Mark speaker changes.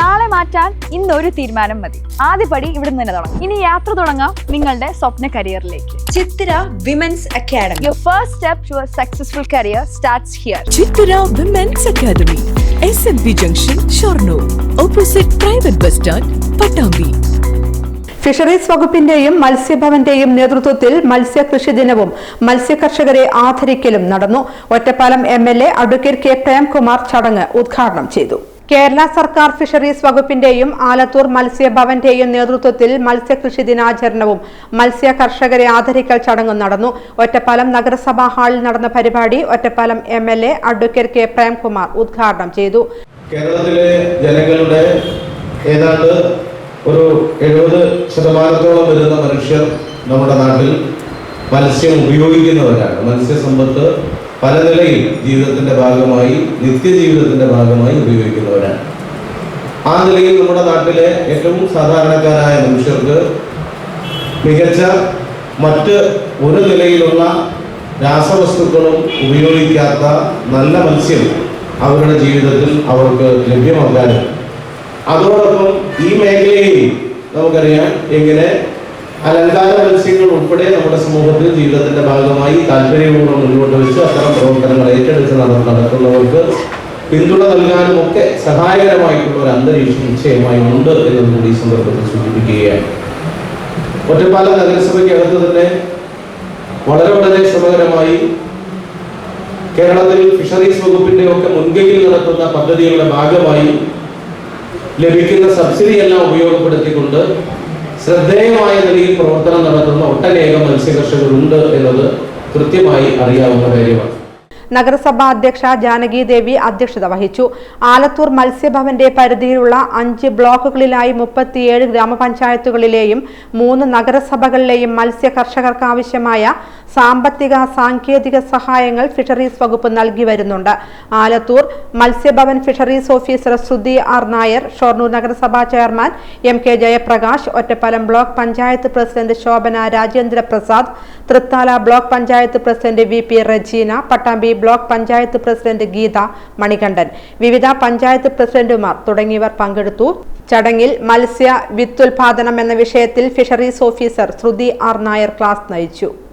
Speaker 1: നാളെ മാറ്റാൻ ഇന്നൊരു ഒരു തീരുമാനം മതി. ആദ്യപടി ഇവിടെ നിന്ന് തന്നെ തുടങ്ങാം. ഇനി യാത്ര തുടങ്ങാം നിങ്ങളുടെ സ്വപ്ന കരിയറിലേക്ക്.
Speaker 2: Chithira women's academy
Speaker 1: your first step to a successful career starts here
Speaker 3: Chithra women's academy S M P junction Shoranur opposite private bus stand Pattambi
Speaker 4: fisheries വകുപ്പിന്റെയും മത്സ്യഭവന്റെയും നേതൃത്വത്തിൽ മത്സ്യകൃഷി ദിനവും മത്സ്യകർഷകരെ ആദരിക്കലും നടന്നു. Ottapalam M L A advocate K Premkumar ചടങ്ങ് ഉദ്ഘാടനം ചെയ്തു. കേരള സർക്കാർ ഫിഷറീസ് വകുപ്പിന്റെയും ആലത്തൂർ മത്സ്യഭവന്റെയും നേതൃത്വത്തിൽ മത്സ്യകൃഷി ദിനാചരണവും മത്സ്യ കർഷകരെ ആദരിക്കൽ ചടങ്ങും നടന്നു. ഒറ്റപ്പാലം നഗരസഭാ ഹാളിൽ നടന്ന പരിപാടി Ottapalam M L A advocate K Premkumar ഉദ്ഘാടനം ചെയ്തു.
Speaker 5: കേരളത്തിലെ ജനങ്ങളുടെ ഏതാണ്ട് ഒരു എഴുപത് ശതമാനത്തോളം വരുന്ന മനുഷ്യർ നമ്മുടെ നാട്ടിൽ മത്സ്യം ഉപയോഗിക്കുന്നവരാണ്. മത്സ്യസമ്പത്ത് പല നിലയിൽ ജീവിതത്തിന്റെ ഭാഗമായി നിത്യജീവിതത്തിന്റെ ഭാഗമായി ഉപയോഗിക്കുന്നവരാണ്. ആ നിലയിൽ നമ്മുടെ നാട്ടിലെ ഏറ്റവും സാധാരണക്കാരായ മനുഷ്യർക്ക് മികച്ച മറ്റ് ഒരു നിലയിലുള്ള രാസവസ്തുക്കളും ഉപയോഗിക്കാത്ത നല്ല മത്സ്യം അവരുടെ ജീവിതത്തിൽ അവർക്ക് ലഭ്യമാക്കാനും. അതോടൊപ്പം ഈ മേഖലയിൽ നമുക്കറിയാം എങ്ങനെ അലങ്കാര മത്സ്യങ്ങൾ ഉൾപ്പെടെ നമ്മുടെ സമൂഹത്തിൽ ജീവിതത്തിന്റെ ഭാഗമായി താല്പര്യപൂർവം മുന്നോട്ട് വെച്ച്. അത്തരം പ്രവർത്തനങ്ങൾ ഏറ്റെടുത്ത് നടക്കുന്നവർക്ക് പിന്തുണ നൽകാനും ഒക്കെ സഹായകരമായിട്ടുള്ള ഒരു അന്തരീക്ഷം നിശ്ചയമായി ഉണ്ട് എന്നത് കൂടി ഈ സന്ദർഭത്തിൽ സൂചിപ്പിക്കുകയാണ്. ഒറ്റപ്പാല നഗരസഭയ്ക്കകത്ത് തന്നെ വളരെ വളരെ ശ്രമകരമായി കേരളത്തിൽ ഫിഷറീസ് വകുപ്പിന്റെ ഒക്കെ മുൻകൈയിൽ നടത്തുന്ന പദ്ധതികളുടെ ഭാഗമായി ലഭിക്കുന്ന സബ്സിഡി എല്ലാം ഉപയോഗപ്പെടുത്തിക്കൊണ്ട് ശ്രദ്ധേയമായ നിലയിൽ പ്രവർത്തനം നടത്തുന്ന ഒട്ടനേകം മത്സ്യകർഷകരുണ്ട് എന്നത് കൃത്യമായി അറിയാവുന്ന കാര്യമാണ്.
Speaker 4: നഗരസഭാ അധ്യക്ഷ ജാനകി ദേവി അധ്യക്ഷത വഹിച്ചു. ആലത്തൂർ മത്സ്യഭവന്റെ പരിധിയിലുള്ള അഞ്ച് ബ്ലോക്കുകളിലായി മുപ്പത്തിയേഴ് ഗ്രാമപഞ്ചായത്തുകളിലെയും മൂന്ന് നഗരസഭകളിലെയും മത്സ്യ കർഷകർക്ക് ആവശ്യമായ സാമ്പത്തിക സാങ്കേതിക സഹായങ്ങൾ ഫിഷറീസ് വകുപ്പ് നൽകി വരുന്നുണ്ട്. Alathur മത്സ്യഭവൻ fisheries officer Sruthi R Nair Shoranur നഗരസഭാ chairman M K Jayaprakash Ottapalam block panchayat president Shobhana Rajendra Prasad Thrithala block panchayat president V P Rejeena Pattambi block panchayat president Geetha Manikandan. വിവിധ പഞ്ചായത്ത് പ്രസിഡന്റുമാർ തുടങ്ങിയവർ പങ്കെടുത്തു. ചടങ്ങിൽ മത്സ്യ വിത്തുൽപാദനം എന്ന വിഷയത്തിൽ fisheries officer Sruthi R Nair class നയിച്ചു.